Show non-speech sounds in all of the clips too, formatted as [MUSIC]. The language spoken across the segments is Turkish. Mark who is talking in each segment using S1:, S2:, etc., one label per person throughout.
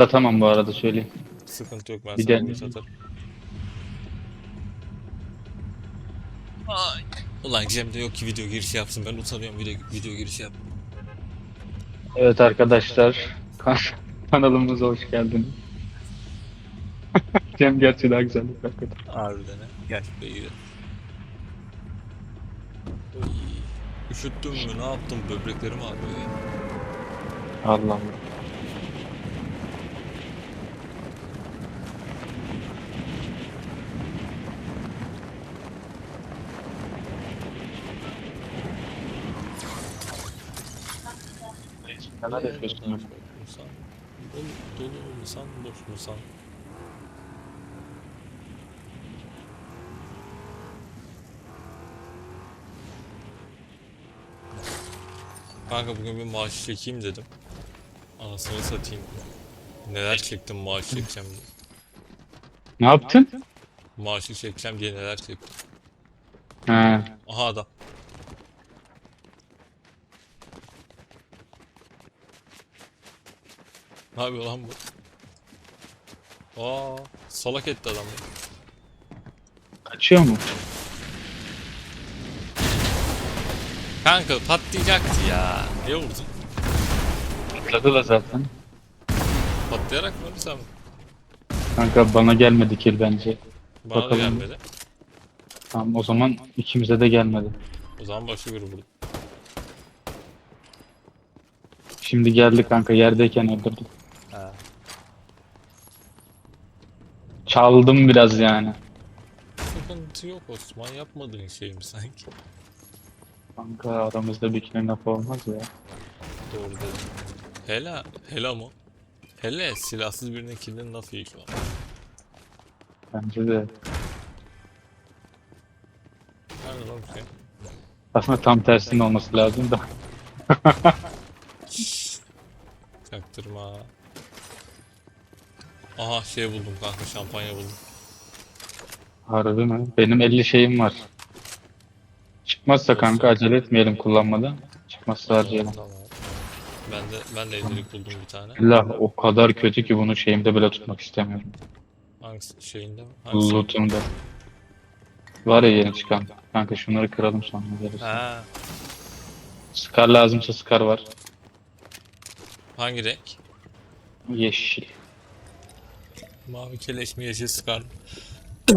S1: Satamam bu arada söyleyeyim.
S2: Sıkıntı yok ben
S1: Bir
S2: sana
S1: de-
S2: bunu satarım. Ay. Ulan Cem de yok ki video girişi yapsın. Ben utanıyorum video, video girişi yap.
S1: Evet arkadaşlar. kan- Kanalımıza hoş geldiniz. [LAUGHS] Cem gerçi daha güzel. Hakikaten.
S2: Harbiden ha. Gel şuraya gidelim. Oy. Üşüttüm mü? Ne yaptım? Böbreklerim ağrıyor ya.
S1: Allah Allah. Neler yapıyorsun? lan?
S2: Musan. Dolu, dolu musan, boş musan. Kanka bugün bir maaş çekeyim dedim. Anasını satayım. Neler çektim maaş çekeceğim diye.
S1: Ne yaptın?
S2: Maaşı çekeceğim diye neler çektim.
S1: Ha.
S2: Aha adam. Ne yapıyor lan bu? Aa, salak etti adam.
S1: Kaçıyor mu?
S2: Kanka patlayacaktı ya. Niye vurdun?
S1: Patladı da zaten.
S2: Patlayarak mı sen?
S1: Kanka bana gelmedi kill bence.
S2: Bana da
S1: Bakalım.
S2: gelmedi.
S1: Tamam o zaman ikimize de gelmedi.
S2: O zaman başka biri vurdu.
S1: Şimdi geldi kanka yerdeyken öldürdüm. Çaldım biraz yani.
S2: Sıkıntı yok Osman yapmadığın şey mi sanki?
S1: Kanka aramızda bir kill laf olmaz ya.
S2: Doğru dedim. Hela, hela mı? Hele silahsız birine killin lafı iyi şu an.
S1: Bence de.
S2: Nerede lan bu şey?
S1: Aslında tam tersinin olması lazım da.
S2: Çaktırma. Aha şey buldum kanka şampanya buldum.
S1: Harbi mi? Benim 50 şeyim var. Çıkmazsa kanka acele etmeyelim kullanmadan. Çıkmazsa harcayalım.
S2: Tamam. Ben de ben de evlilik buldum bir tane.
S1: Allah o kadar kötü ki bunu şeyimde bile tutmak istemiyorum.
S2: Hangisi şeyinde mi? Hangisi?
S1: Loot'umda. Var ya yeni çıkan. Kanka şunları kıralım sonra veririz.
S2: Ha,
S1: Scar lazımsa Scar var.
S2: hangi renk?
S1: Yeşil.
S2: Mavi keleş mi yeşil sıkar [COUGHS]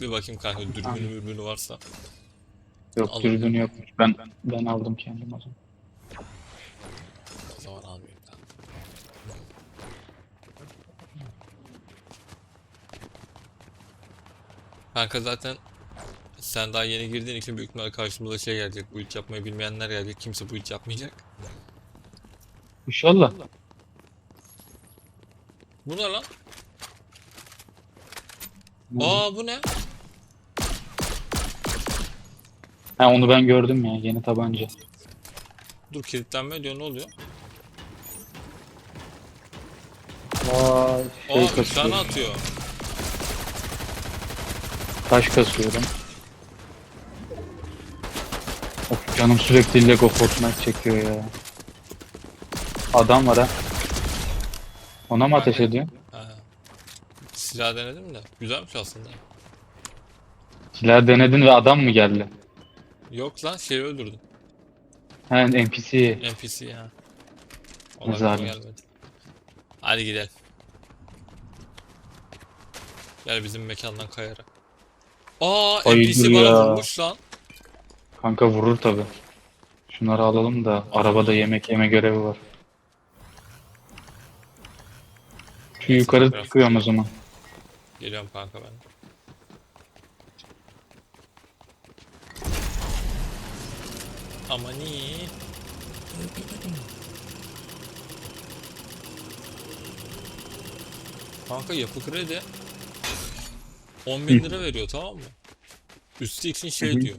S2: bir bakayım kanka dürbünü mürbünü varsa.
S1: Yok
S2: Alın.
S1: dürbün yokmuş. Ben ben aldım kendim o zaman.
S2: O zaman almayayım kanka. Kanka zaten sen daha yeni girdiğin için büyük ihtimalle karşımıza şey gelecek. Bu iş yapmayı bilmeyenler gelecek. Kimse bu iş yapmayacak.
S1: İnşallah.
S2: Bu ne lan? Aa bu ne?
S1: Ha onu ben gördüm ya yeni tabanca.
S2: Dur kilitlenme diyor ne oluyor?
S1: Vay şey
S2: Aa bir tane
S1: kasıyorum.
S2: atıyor.
S1: Taş kasıyorum. Of canım sürekli Lego Fortnite çekiyor ya. Adam var ha. Ona mı ateş ediyor?
S2: Silah denedim de. Güzelmiş aslında.
S1: Silah denedin ve adam mı geldi?
S2: Yok lan şeyi öldürdüm.
S1: Ha NPC.
S2: NPC ya. Onlar
S1: zalim.
S2: gelmedi. Hadi gidelim. Gel bizim mekandan kayarak. Aa
S1: Ay,
S2: NPC bana
S1: ya.
S2: vurmuş lan.
S1: Kanka vurur tabi. Şunları alalım da arabada yemek yeme görevi var. Şu yukarı
S2: Biraz-
S1: çıkıyorum o zaman.
S2: Geliyorum kanka ben. Aman iyi. Kanka yapı kredi 10 bin lira veriyor tamam mı? Üstü için şey diyor.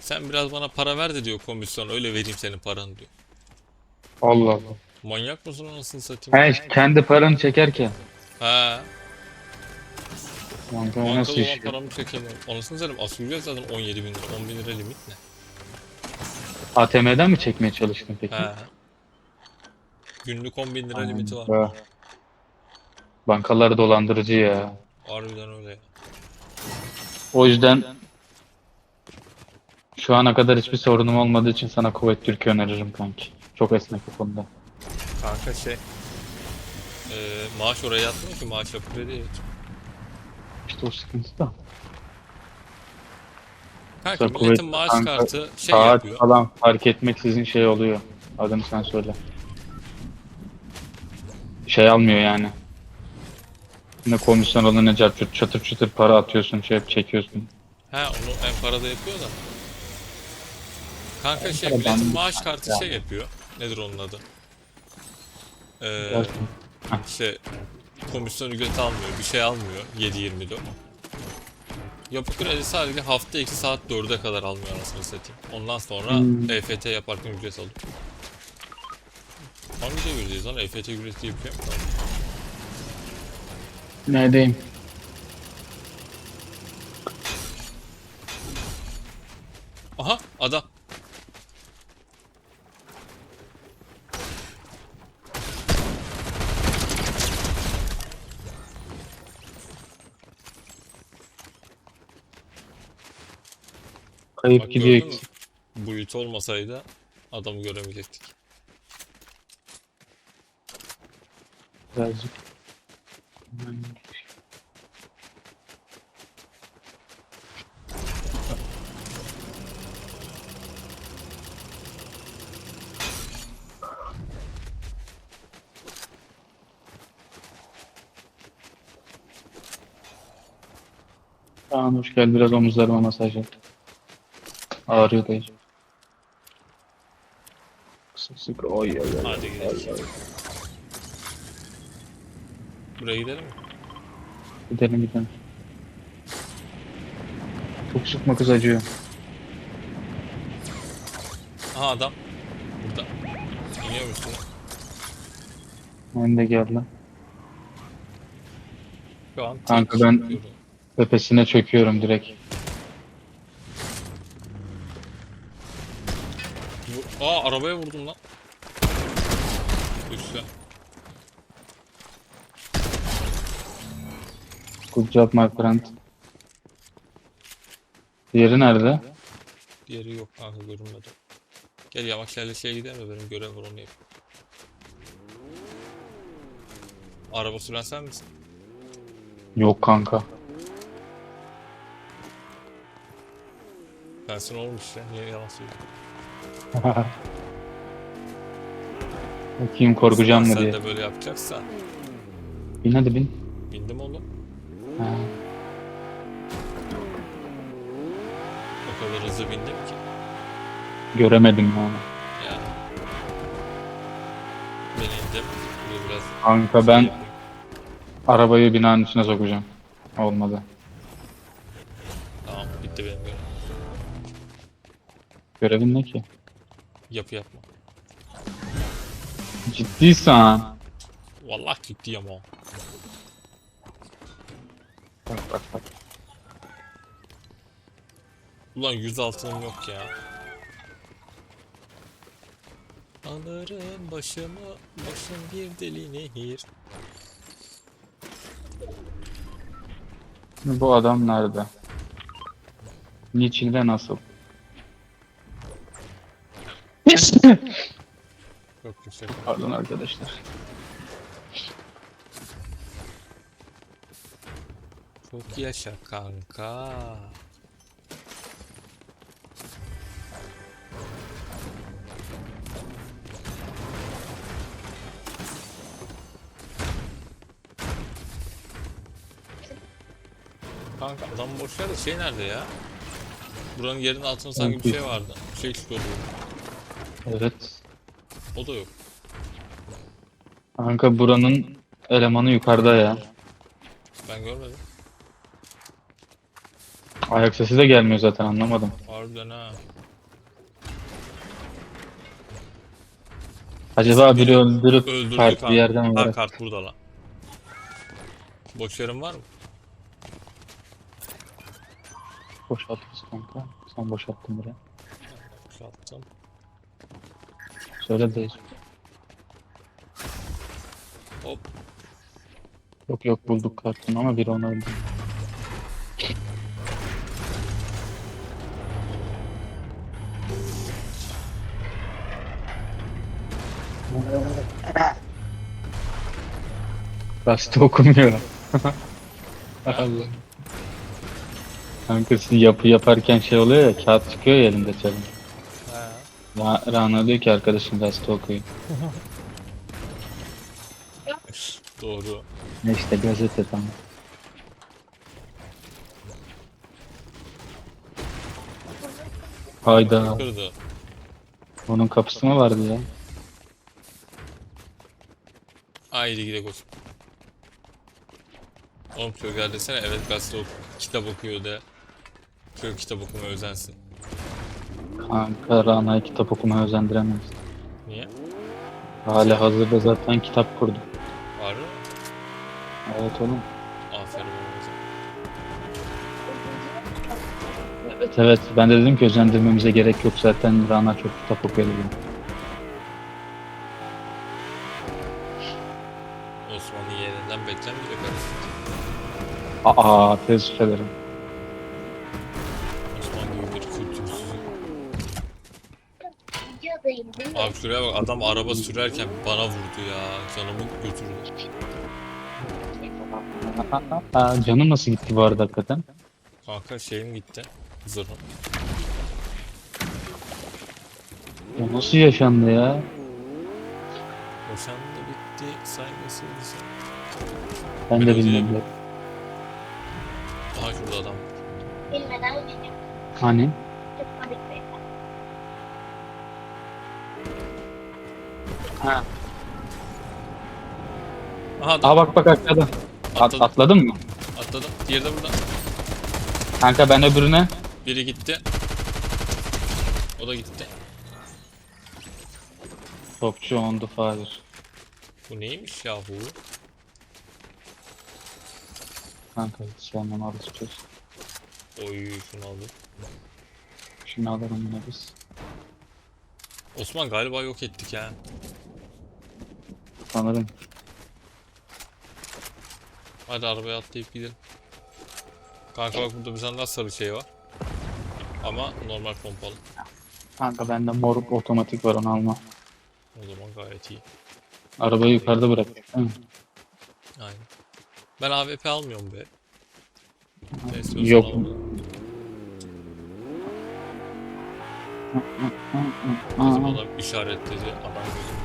S2: Sen biraz bana para ver de diyor komisyon öyle vereyim senin paranı diyor.
S1: Allah Allah.
S2: Manyak mısın anasını satayım?
S1: He kendi paranı çekerken.
S2: He.
S1: Kanka o
S2: Bankalı
S1: nasıl
S2: olan
S1: iş ya?
S2: paramı çekemiyorum. Anasını satayım ücret zaten 17 bin lira. 10 bin lira limit ne?
S1: ATM'den mi çekmeye çalıştın peki?
S2: He. Günlük 10 bin lira limiti var.
S1: Ya. Bankalar dolandırıcı ya.
S2: Harbiden öyle ya.
S1: O yüzden şu ana kadar hiçbir sorunum olmadığı için sana Kuvvet Türkiye öneririm kanki. Çok esnek bu konuda.
S2: Kanka şey. Eee maaş oraya yatmıyor ki maaş kredi yatıyor.
S1: İşte o sıkıntı da.
S2: Kanka
S1: Mesela
S2: milletin
S1: kuvvet-
S2: maaş
S1: kanka,
S2: kartı şey
S1: Saat
S2: yapıyor.
S1: falan fark etmeksizin şey oluyor. Adını sen söyle. Şey almıyor yani. Ne komisyon alın ne çatır çatır çatır para atıyorsun şey çekiyorsun.
S2: He onu en parada yapıyor da. Kanka şey
S1: paradan
S2: milletin
S1: bir
S2: maaş kartı
S1: yani.
S2: şey yapıyor. Nedir onun adı? Ee,
S1: Gerçekten.
S2: işte komisyon ücreti almıyor, bir şey almıyor 7-24. Yapı kredi sadece hafta 2 saat 4'e kadar almıyor anasını satayım. Ondan sonra
S1: Hmm.
S2: EFT yaparken ücret alıyor. Hangi devirdeyiz lan? EFT ücreti mi var?
S1: Neredeyim?
S2: Aha adam.
S1: Kayıp
S2: Bak
S1: gidiyor.
S2: gördün mü? Olmasaydı adamı göremeyecektik.
S1: Birazcık. Kaan hoş geldin. Biraz omuzlarıma masaj yap. Ağrıyor dayı. Sık sık oy oy oy.
S2: Hadi gidelim. Buraya gidelim mi?
S1: Gidelim gidelim. Çok sıkma kız acıyor.
S2: Aha adam. Burada. İniyor musun?
S1: Ben de geldi.
S2: Şu an
S1: Kanka ben-. Tepesine çöküyorum direkt.
S2: Bu- Aa arabaya vurdum lan. Düştü.
S1: Good job my friend. Diğeri nerede?
S2: Diğeri yok kanka görünmedi. Gel yavaş yerleşeye gidelim de benim görev var onu yap. Araba süren sen misin?
S1: Yok kanka.
S2: Bensin olmuş ya. Niye yalan söylüyorsun? [LAUGHS]
S1: Bakayım korkacağım mı
S2: Sen
S1: diye.
S2: de böyle yapacaksan.
S1: Bin hadi bin.
S2: Bindim oğlum.
S1: Ha.
S2: O kadar hızlı bindim ki.
S1: Göremedim yani.
S2: Yani. Ben indim. Böyle biraz
S1: Kanka ben arabayı binanın içine sokacağım. Olmadı.
S2: Tamam bitti benim görevim.
S1: Görevin ne ki?
S2: Yapı yapma.
S1: Ciddiysen.
S2: Vallahi ciddiyim o.
S1: Bak bak bak.
S2: Ulan 100 altınım yok ya. Alırım başımı, başım bir deli nehir.
S1: Bu adam nerede? Niçinde nasıl?
S2: Çok yüksek.
S1: Pardon arkadaşlar.
S2: Çok yaşa kanka. Kanka adam boş ver de şey nerede ya? Buranın yerinin altında sanki bir şey vardı. Bir şey çıkıyordu.
S1: Evet.
S2: O da yok.
S1: Kanka buranın elemanı yukarıda ya.
S2: Ben görmedim.
S1: Ayak sesi de gelmiyor zaten anlamadım.
S2: Harbiden ha.
S1: Acaba biri öldürüp farklı
S2: kanka.
S1: yerden mi
S2: Ha kart burada lan. Boş yerin var mı?
S1: Boşaltırız kanka. Sen boşalttın buraya.
S2: Boşalttım.
S1: Söyle de
S2: Hop.
S1: Yok yok bulduk kartını ama biri onu öldü. Gazete okumuyor. [LAUGHS] Allah. Kankası yapı yaparken şey oluyor ya kağıt çıkıyor ya elinde çabuk. Ra Rana diyor ki arkadaşım gazete okuyor. [LAUGHS]
S2: Doğru.
S1: Ne işte gazete tamam. Hayda.
S2: Kırdı.
S1: Onun kapısı mı vardı ya?
S2: Haydi gidelim koç. Oğlum çocuklar desene evet gazete kitap okuyor de. Çocuk kitap okumaya özensin.
S1: Kanka Rana'yı kitap okumaya özendiremeyiz.
S2: Niye?
S1: Hali hazırda zaten kitap kurdu.
S2: Var mı?
S1: Evet oğlum.
S2: Aferin.
S1: Evet evet ben de dedim ki özendirmemize gerek yok zaten Rana çok kitap okuyor dedim.
S2: Osmanlı yeğeninden beklenmeyecek arası.
S1: Aa tez ederim.
S2: Abi şuraya bak adam araba sürerken bana vurdu ya. Canımı götürdü.
S1: Aa, canım nasıl gitti bu arada hakikaten?
S2: Kanka şeyim gitti. Zırhım.
S1: O nasıl yaşandı ya?
S2: Boşandı bitti. Saygısız.
S1: Ben de
S2: Biraz
S1: bilmiyorum.
S2: Aha şurada adam.
S3: Bilmeden gidip
S1: Hani?
S3: be.
S1: Ha.
S2: Aha.
S1: Aa bak bak aşağıda. At,
S2: Atladım.
S1: atladın mı?
S2: Atladım. Diğeri de burada.
S1: Kanka ben öbürüne.
S2: Biri gitti. O da gitti.
S1: Topçu on the fire.
S2: Bu neymiş ya bu?
S1: Kanka hiç sevmem alışacağız.
S2: Oy şunu aldım.
S1: Şunu alırım yine biz.
S2: Osman galiba yok ettik ha.
S1: Sanırım.
S2: Hadi arabaya atlayıp gidelim. Kanka bak burada bir tane daha sarı şey var. Ama normal pompalı.
S1: Kanka bende mor otomatik var onu alma.
S2: O zaman gayet iyi.
S1: Arabayı yukarıda bırak. değil mi?
S2: Aynen. Ben AWP almıyorum be. Ne istiyorsan
S1: Yok.
S2: Bizim adam işaretledi. Adam gözüm.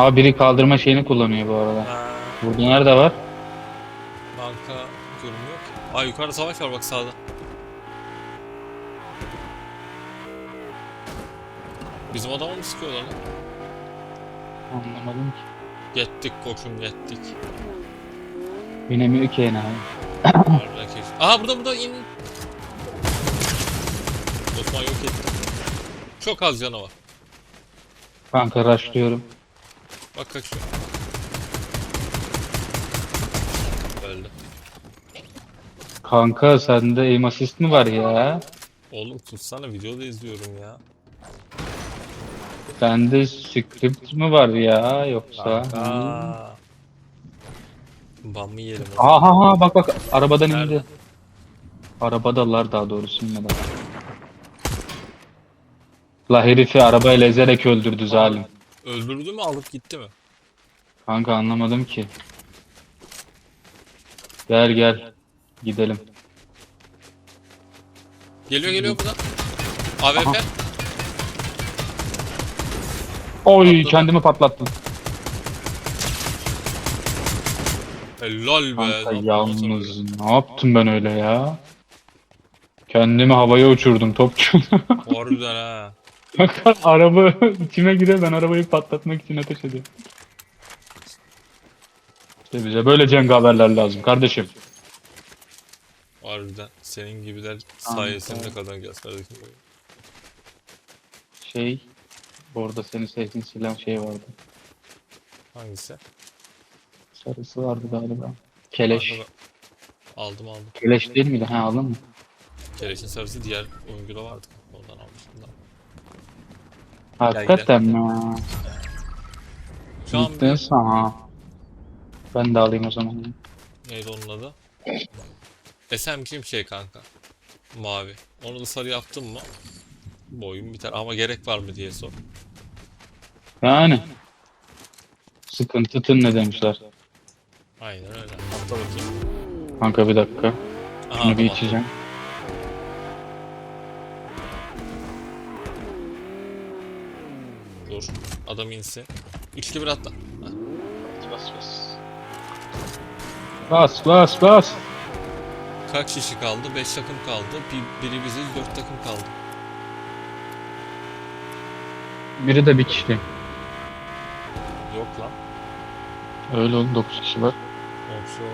S1: Aa biri kaldırma şeyini kullanıyor bu arada.
S2: Ha,
S1: Burada nerede var?
S2: banka görünmüyor ki. Aa yukarıda savaş var bak sağda. Bizim adamı mı sıkıyorlar lan?
S1: Anlamadım ki.
S2: Yettik koçum yettik.
S1: Binemiyor ki.
S2: Harbiden keyif. Aha burada burada in. Osman yok etti. Çok az canı var.
S1: Kanka rushlıyorum.
S2: Bak kaçıyor. Öldü.
S1: Kanka sende aim assist mi var ya?
S2: Oğlum tutsana videoda izliyorum ya.
S1: Sende script mi var ya yoksa?
S2: Ban mı yiyelim?
S1: Aha aha bak bak arabadan
S2: Nerede?
S1: indi. Arabadalar daha doğrusu inmeden. La herifi arabayla ezerek öldürdü zalim.
S2: Öldürdü mü alıp gitti mi?
S1: Kanka anlamadım ki. Gel gel. Gidelim.
S2: Geliyor geliyor buradan. AWP.
S1: Aha. Oy
S2: Patladı.
S1: kendimi patlattım.
S2: Helal be.
S1: Kanka yalnız ne yaptım ben öyle ya? Kendimi havaya uçurdum topçu. [LAUGHS]
S2: Harbiden ha.
S1: Kanka araba [LAUGHS] içime gire ben arabayı patlatmak için ateş ediyorum. İşte bize böyle cengaverler lazım kardeşim.
S2: Harbiden. Senin gibiler sayesinde kazanacağız kardeşim.
S1: Şey, bu arada senin sevdiğin silah şey vardı.
S2: Hangisi?
S1: Sarısı vardı galiba. Keleş.
S2: Aldım aldım.
S1: Keleş değil miydi? Ha aldın mı?
S2: Keleşin sarısı diğer oyuncuda vardı. Ondan almıştım.
S1: Hakikaten mi?
S2: Şu an
S1: Gittin sana. Ben de alayım o zaman.
S2: neydi onun adı? SMG bir şey kanka. Mavi. Onu da sarı yaptım mı? Bu oyun biter ama gerek var mı diye sor.
S1: Yani. Sıkıntı tın ne demişler.
S2: Aynen öyle. Atla bakayım.
S1: Kanka bir dakika.
S2: Aha,
S1: Şunu bir
S2: tamam.
S1: içeceğim.
S2: Adam insin. İlki bir atla. Heh.
S1: Bas bas. Bas bas bas.
S2: Kaç kişi kaldı? 5 takım kaldı. Bir, biri biziz 4 takım kaldı.
S1: Biri de bir kişi.
S2: Yok lan.
S1: Öyle oğlum 9 kişi var.
S2: Oğlum.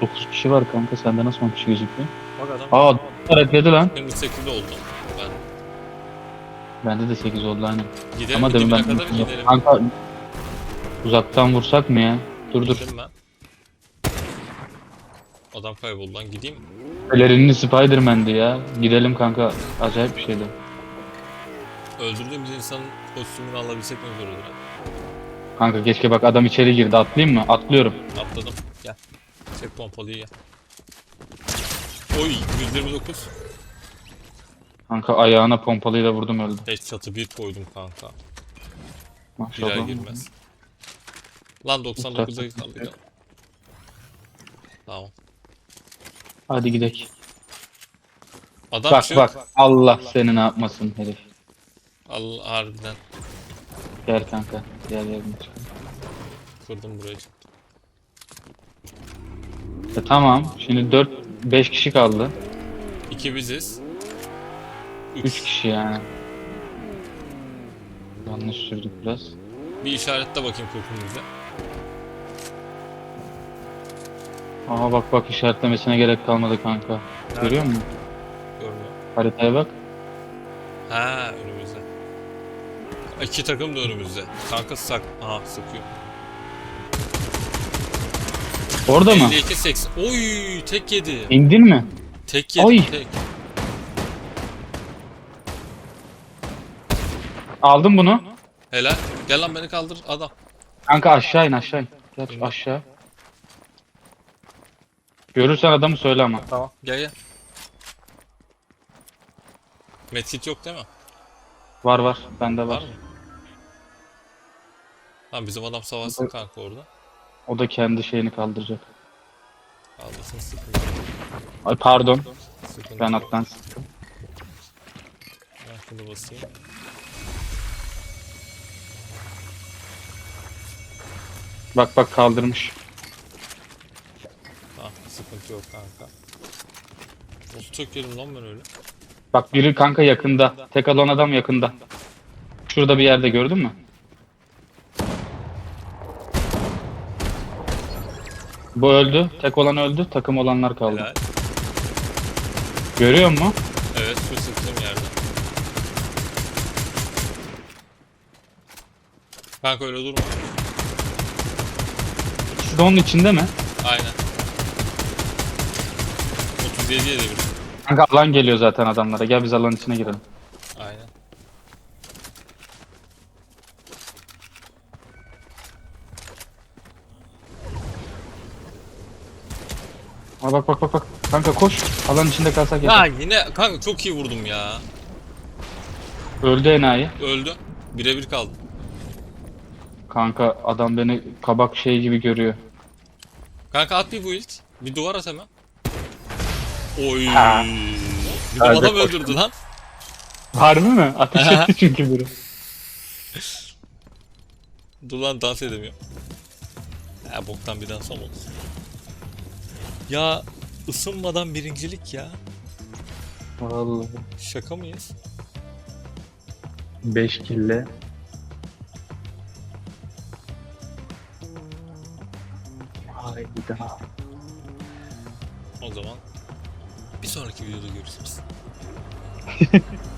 S1: 9 kişi var kanka sende nasıl 10 kişi gözüküyor?
S2: Bak adam.
S1: Aa harekledi lan.
S2: Benim 8 oldu. Ben
S1: Bende de 8 oldu aynen.
S2: gidelim
S1: Ama
S2: dibine
S1: demin
S2: kadar
S1: ben
S2: gidelim.
S1: kanka uzaktan vursak mı ya? Dur dur.
S2: Ben. Adam kayboldu lan gideyim. mi?
S1: Pelerinli Spider-Man'di ya. Gidelim kanka. Acayip bir şeydi.
S2: Öldürdüğümüz insanın kostümünü alabilsek ne zor olur ha?
S1: Kanka keşke bak adam içeri girdi. Atlayayım mı? Atlıyorum.
S2: Atladım. Gel. Çek pompalıyı gel. Oy 129.
S1: Kanka ayağına pompalıyla vurdum öldü.
S2: Headshot'ı bir koydum kanka.
S1: Maşallah.
S2: Girer girmez. Lan 99'a kaldı ya. Tamam.
S1: Hadi gidelim.
S2: Adam
S1: Bak
S2: şu
S1: bak. Allah seni ne yapmasın herif.
S2: Allah harbiden
S1: Gel kanka. Gel gel.
S2: kırdım burayı.
S1: E, tamam. Şimdi 4 5 kişi kaldı.
S2: İki biziz.
S1: 3
S2: Üç.
S1: kişi yani. Yanlış sürdük biraz.
S2: Bir işaretle bakayım kurkumuza.
S1: Aha bak bak işaretlemesine gerek kalmadı kanka. Görüyor musun?
S2: Görmüyor.
S1: Haritaya bak.
S2: Ha önümüzde. İki takım da önümüzde. Kanka sak. Aha sıkıyor.
S1: Orada mı?
S2: 52 80. Oy tek yedi.
S1: İndin mi?
S2: Tek yedi
S1: Oy.
S2: tek.
S1: Aldım bunu.
S2: Helal. Gel lan beni kaldır adam.
S1: Kanka aşağı in aşağı in. Gel aşağı. Görürsen adamı söyle ama.
S2: Tamam. Gel gel. Medkit yok değil mi?
S1: Var var. Bende
S2: Var
S1: var.
S2: mı? Tamam bizim adam savaşsın kanka orada.
S1: O da kendi şeyini kaldıracak.
S2: Kaldırsın sıkıntı. yok.
S1: Ay pardon.
S2: Sıkıntı
S1: Ben
S2: yok.
S1: alttan sıktım.
S2: Ben şunu basayım.
S1: Bak bak kaldırmış.
S2: Tamam sıkıntı yok kanka. Nasıl çok yerim lan ben öyle?
S1: Bak biri kanka yakında. Tek alan adam yakında. Şurada bir yerde gördün mü? Bu öldü. Tek olan öldü. Takım olanlar kaldı.
S2: Helal.
S1: Görüyor musun?
S2: Evet şu sıktığım yerde. Kanka öyle durma.
S1: İkisi de onun içinde mi?
S2: Aynen. 37 yedi bir.
S1: Kanka alan geliyor zaten adamlara. Gel biz alanın içine girelim.
S2: Aynen.
S1: Aa, bak bak bak bak. Kanka koş. Alanın içinde kalsak
S2: Ya
S1: yeter.
S2: yine kanka çok iyi vurdum ya.
S1: Öldü enayi.
S2: Öldü. Birebir kaldı.
S1: Kanka adam beni kabak şey gibi görüyor.
S2: Kanka at bir bu ilk. Bir duvar at hemen. Oy.
S1: Ha.
S2: Bir
S1: Hadi
S2: adam öldürdü lan.
S1: Harbi mi? Ateş etti çünkü biri.
S2: Dur lan dans edemiyor. Ya boktan bir dans oldu. Ya ısınmadan birincilik ya.
S1: Vallahi.
S2: Şaka mıyız?
S1: 5 kille. Hayda.
S2: O zaman bir sonraki videoda görüşürüz. [LAUGHS]